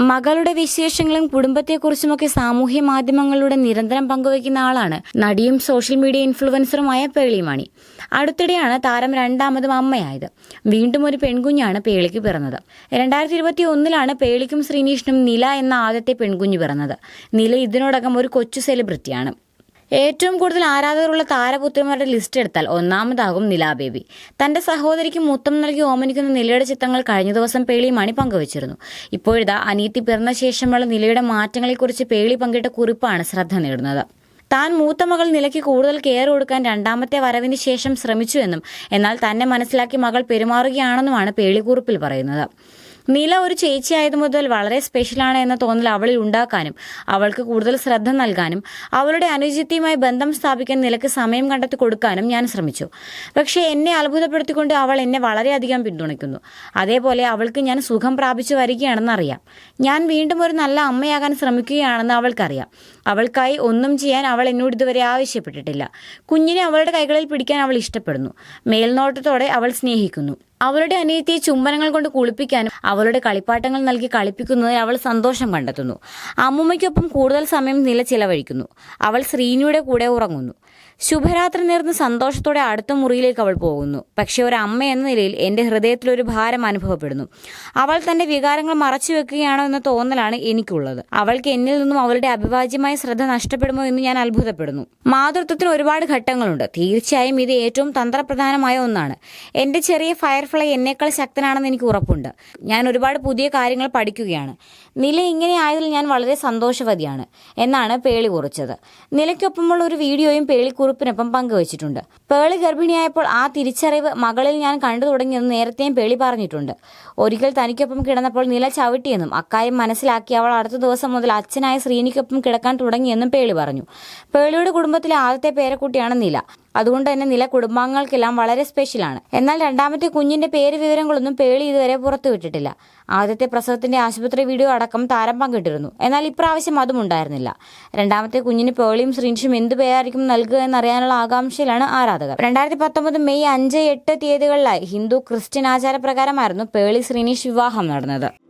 മകളുടെ വിശേഷങ്ങളും കുടുംബത്തെക്കുറിച്ചുമൊക്കെ സാമൂഹ്യ മാധ്യമങ്ങളിലൂടെ നിരന്തരം പങ്കുവയ്ക്കുന്ന ആളാണ്. നടിയും സോഷ്യൽ മീഡിയ ഇൻഫ്ലുവൻസറുമായ പേളിമാണി. അടുത്തിടെയാണ് താരം രണ്ടാമതും അമ്മയായത്. വീണ്ടും ഒരു പെൺകുഞ്ഞാണ് പേളിക്ക് പിറന്നത്. രണ്ടായിരത്തി ഇരുപത്തി ഒന്നിലാണ് പേളിക്കും ശ്രീനീഷിനും നില എന്ന ആദ്യത്തെ പെൺകുഞ്ഞ് പിറന്നത്. നില ഇതിനോടകം ഒരു കൊച്ചു സെലിബ്രിറ്റിയാണ് ഏറ്റവും കൂടുതൽ ആരാധകരുള്ള താരപുത്രിമാരുടെ ലിസ്റ്റ് എടുത്താൽ ഒന്നാമതാകും നിലാബേബി തന്റെ സഹോദരിക്ക് മുത്തം നൽകി ഓമനിക്കുന്ന നിലയുടെ ചിത്രങ്ങൾ കഴിഞ്ഞ ദിവസം പേളി മണി പങ്കുവച്ചിരുന്നു. ഇപ്പോഴിതാ അനീത്തി പിറന്ന ശേഷമുള്ള നിലയുടെ മാറ്റങ്ങളെക്കുറിച്ച് പേളി പങ്കിട്ട കുറിപ്പാണ് ശ്രദ്ധ നേടുന്നത്. താൻ മൂത്ത മകൾ നിലയ്ക്ക് കൂടുതൽ കെയർ കൊടുക്കാൻ രണ്ടാമത്തെ വരവിന് ശേഷം ശ്രമിച്ചുവെന്നും എന്നാൽ തന്നെ മനസ്സിലാക്കി മകൾ പെരുമാറുകയാണെന്നുമാണ് പേളിക്കുറിപ്പിൽ പറയുന്നത്. നീല ഒരു ചേച്ചിയായത് മുതൽ വളരെ സ്പെഷ്യലാണ് എന്ന തോന്നൽ അവളിൽ ഉണ്ടാക്കാനും അവൾക്ക് കൂടുതൽ ശ്രദ്ധ നൽകാനും അവളുടെ അനുജിത്യയുമായി ബന്ധം സ്ഥാപിക്കാൻ നിലയ്ക്ക് സമയം കണ്ടെത്തി കൊടുക്കാനും ഞാൻ ശ്രമിച്ചു. പക്ഷേ എന്നെ അത്ഭുതപ്പെടുത്തിക്കൊണ്ട് അവൾ എന്നെ വളരെയധികം പിന്തുണയ്ക്കുന്നു. അതേപോലെ അവൾക്ക് ഞാൻ സുഖം പ്രാപിച്ചു വരികയാണെന്ന് അറിയാം ഞാൻ വീണ്ടും ഒരു നല്ല അമ്മയാകാൻ ശ്രമിക്കുകയാണെന്ന് അവൾക്കറിയാം. അവൾക്കായി ഒന്നും ചെയ്യാൻ അവൾ എന്നോട് ഇതുവരെ ആവശ്യപ്പെട്ടിട്ടില്ല. കുഞ്ഞിനെ അവളുടെ കൈകളിൽ പിടിക്കാൻ അവൾ ഇഷ്ടപ്പെടുന്നു. മേൽനോട്ടത്തോടെ അവൾ സ്നേഹിക്കുന്നു. അവളുടെ അനിയത്തിയെ ചുംബനങ്ങൾ കൊണ്ട് കുളിപ്പിക്കാനും അവളുടെ കളിപ്പാട്ടങ്ങൾ നൽകി കളിപ്പിക്കുന്നതിൽ അവൾ സന്തോഷം കണ്ടെത്തുന്നു. അമ്മുമ്മയ്ക്കൊപ്പം കൂടുതൽ സമയം നില ചിലവഴിക്കുന്നു. അവൾ ശ്രീനിയുടെ കൂടെ ഉറങ്ങുന്നു. ശുഭരാത്രി നേർന്ന് സന്തോഷത്തോടെ അടുത്ത മുറിയിലേക്ക് അവൾ പോകുന്നു. പക്ഷേ ഒരു അമ്മ എന്ന നിലയിൽ എന്റെ ഹൃദയത്തിൽ ഒരു ഭാരം അനുഭവപ്പെടുന്നു. അവൾ തന്റെ വികാരങ്ങൾ മറച്ചു വെക്കുകയാണോ എന്ന തോന്നലാണ് എനിക്കുള്ളത്. അവൾക്ക് എന്നിൽ നിന്നും അവളുടെ അഭിവാജ്യമായ ശ്രദ്ധ നഷ്ടപ്പെടുമോ എന്ന് ഞാൻ അത്ഭുതപ്പെടുന്നു. മാതൃത്വത്തിന് ഒരുപാട് ഘട്ടങ്ങളുണ്ട്. തീർച്ചയായും ഇത് ഏറ്റവും തന്ത്രപ്രധാനമായ ഒന്നാണ്. എന്റെ ചെറിയ ഫയർഫ്ലൈ എന്നേക്കാൾ ശക്തനാണെന്ന് എനിക്ക് ഉറപ്പുണ്ട്. ഞാൻ ഒരുപാട് പുതിയ കാര്യങ്ങൾ പഠിക്കുകയാണ്. നില ഇങ്ങനെ ആയതിൽ ഞാൻ വളരെ സന്തോഷവതിയാണ് എന്നാണ് പേളി കുറിച്ചത്. നിലയ്ക്കൊപ്പമുള്ള ഒരു വീഡിയോയും പേളി കുറിപ്പിനൊപ്പം പങ്കുവച്ചിട്ടുണ്ട്. പേളി ഗർഭിണിയായപ്പോൾ ആ തിരിച്ചറിവ് മകളിൽ ഞാൻ കണ്ടു തുടങ്ങിയെന്ന് നേരത്തെയും പേളി പറഞ്ഞിട്ടുണ്ട്. ഒരിക്കൽ തനിക്കൊപ്പം കിടന്നപ്പോൾ നില ചവിട്ടിയെന്നും അക്കാര്യം മനസ്സിലാക്കി അവൾ അടുത്ത ദിവസം മുതൽ അച്ഛനായ ശ്രീനിക്കൊപ്പം കിടക്കാൻ തുടങ്ങിയെന്നും പേളി പറഞ്ഞു. പേളിയുടെ കുടുംബത്തിലെ ആദ്യത്തെ പേരക്കുട്ടിയാണ് നില. അതുകൊണ്ട് തന്നെ നില കുടുംബാംഗങ്ങൾക്കെല്ലാം വളരെ സ്പെഷ്യലാണ് എന്നാൽ രണ്ടാമത്തെ കുഞ്ഞിന്റെ പേര് വിവരങ്ങളൊന്നും പേളി ഇതുവരെ പുറത്തുവിട്ടിട്ടില്ല ആദ്യത്തെ പ്രസവത്തിന്റെ ആശുപത്രി വീഡിയോ അടക്കം താരം പങ്കിട്ടിരുന്നു. എന്നാൽ ഇപ്രാവശ്യം അതും ഉണ്ടായിരുന്നില്ല. രണ്ടാമത്തെ കുഞ്ഞിന് പേളിയും ശ്രീനിഷും എന്ത് പേരായിരിക്കും നൽകുക എന്നറിയാനുള്ള ആകാംക്ഷയിലാണ് ആരാധകർ. രണ്ടായിരത്തി പത്തൊമ്പത് മെയ് അഞ്ച് എട്ട് തീയതികളിലായി ഹിന്ദു ക്രിസ്ത്യൻ ആചാരപ്രകാരമായിരുന്നു പേളി ശ്രീനിഷ് വിവാഹം നടന്നത്.